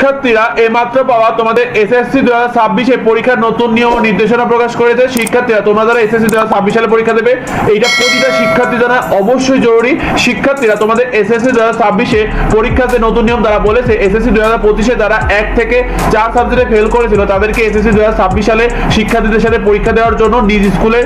শিক্ষার্থীরা এইমাত্র পাওয়া তোমাদের এসএসসি দু হাজার ছাব্বিশে পরীক্ষার নতুন নিয়ম নির্দেশনা প্রকাশ করেছে। শিক্ষার্থীরা, তোমরা যারা এসএসসি দু হাজার ছাব্বিশ সালে পরীক্ষা দেবে, এইটা প্রতিটা শিক্ষার্থী জানা অবশ্যই জরুরি। শিক্ষার্থীরা, তোমাদের এসএসসি দু হাজার ছাব্বিশে পরীক্ষাতে নতুন নিয়ম তারা বলেছে এসএসসি দু হাজার পঁচিশে যারা এক থেকে চার সাবজেক্টে ফেল করেছিল, তাদেরকে এসএসসি দু হাজার ছাব্বিশ সালে শিক্ষার্থীদের সাথে পরীক্ষা দেওয়ার জন্য নিজ স্কুলের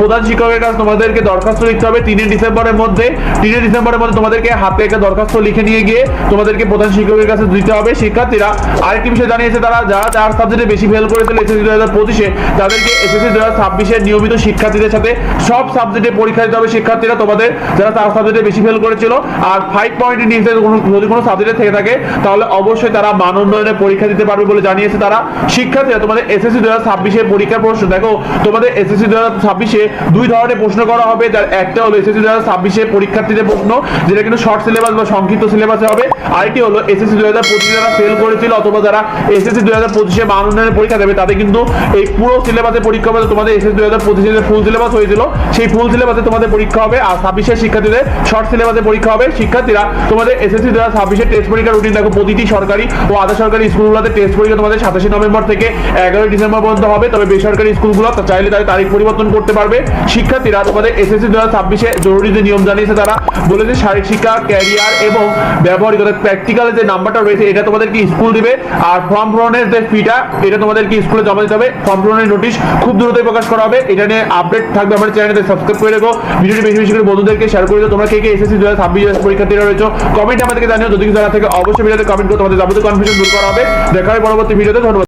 প্রধান শিক্ষকের কাছে তোমাদেরকে দরখাস্ত লিখতে হবে। তিনই ডিসেম্বরের মধ্যে, তিনে ডিসেম্বরের মধ্যে তোমাদেরকে হাতে একটা দরখাস্ত লিখে নিয়ে গিয়ে তোমাদেরকে প্রধান শিক্ষকের কাছে দিতে হবে। শিক্ষার্থীরা আরেকটি বিষয় জানিয়েছে তারা, যারা চার সাবজেক্টে বেশি ফেল করেছিল এসএসসি দু হাজার পঁচিশে, তাদেরকে এসএসসি দু হাজার ছাব্বিশের নিয়মিত শিক্ষার্থীদের সাথে সব সাবজেক্টে পরীক্ষা দিতে হবে। শিক্ষার্থীরা তোমাদের যারা চার সাবজেক্টে বেশি ফেল করেছিল আর ফাইভ পয়েন্ট কোনো, যদি কোনো সাবজেক্টে থেকে থাকে, তাহলে অবশ্যই তারা মান উন্নয়নের পরীক্ষা দিতে পারবে বলে জানিয়েছে তারা। শিক্ষার্থীরা, তোমাদের এসএসসি দু হাজার ছাব্বিশের পরীক্ষার প্রশ্ন, দেখো, তোমাদের এসএসসি দু হাজার ছাব্বিশে দুই ধরনের প্রশ্ন করা হবে, যার একটা হলো এসএসসি দু হাজার ছাব্বিশে পরীক্ষার্থীদের প্রশ্ন, যেটা কিন্তু শর্ট সিলেবাস বা সংক্ষিপ্ত সিলেবাসে হবে। আরেকটি হলো এসএসসি দু হাজার পঁচিশে যারা ফেল করেছিল অথবা যারা এসএসসি দু হাজার পঁচিশে উন্নয়নের পরীক্ষা দেবে, তাদের কিন্তু এই পুরো সিলেবাসে পরীক্ষা হবে। তোমাদের এসএসসি দু হাজার পঁচিশে ফুল সিলেবাস হয়েছিল, সেই ফুল সিলেবাসে তোমাদের পরীক্ষা হবে। আর ছাব্বিশের শিক্ষার্থীদের শর্ট সিলেবাসে পরীক্ষা হবে। শিক্ষার্থীরা তোমাদের এসএসসি দু হাজার ছাব্বিশের টেস্ট পরীক্ষার রুটিন দেখো, প্রতিটি সরকারি ও আধা সরকারি স্কুলগুলোতে টেস্ট পরীক্ষা তোমাদের সাতাশে নভেম্বর থেকে এগারোই ডিসেম্বর পর্যন্ত হবে। তবে বেসরকারি স্কুলগুলো চাইলে তাদের তারিখ পরিবর্তন করতে পারবে। শিক্ষার্থীরা তোমাদের এসএসসি দু হাজার ছাব্বিশে জরুরি যে নিয়ম জানিয়েছে তারা বলেছে, শারীরিক শিক্ষা ক্যারিয়ার এবং ব্যবহারিক প্র্যাকটিক্যাল যে নাম্বারটা রয়েছে, এটা তোমাদেরকে স্কুল দিবে। আর ফর্ম পূরণের যে ফিটা এটা তোমাদেরকে স্কুলে জমা দিতে হবে। ফর্ম পূরণের নোটিশ খুব দ্রুতই প্রকাশ করা হবে। এটা নিয়ে আপডেট থাকবে আমার চ্যানেলে সাবস্ক্রাইব করে রেখো। ভিডিওটি বেশি বেশি করে বন্ধুদেরকে শেয়ার করে দিও। তোমরা কে কে এসএসসি দু হাজার ছাব্বিশ পরীক্ষার্থীরা রয়েছে কমেন্ট আমাদেরকে জানিও। যদি কিছু জানা থেকে, অবশ্যই ভিডিওতে কমেন্ট করে তোমাদের যাবতীয় কনফিউশন দূর করা হবে। দেখা হয় পরবর্তী ভিডিওতে। ধন্যবাদ।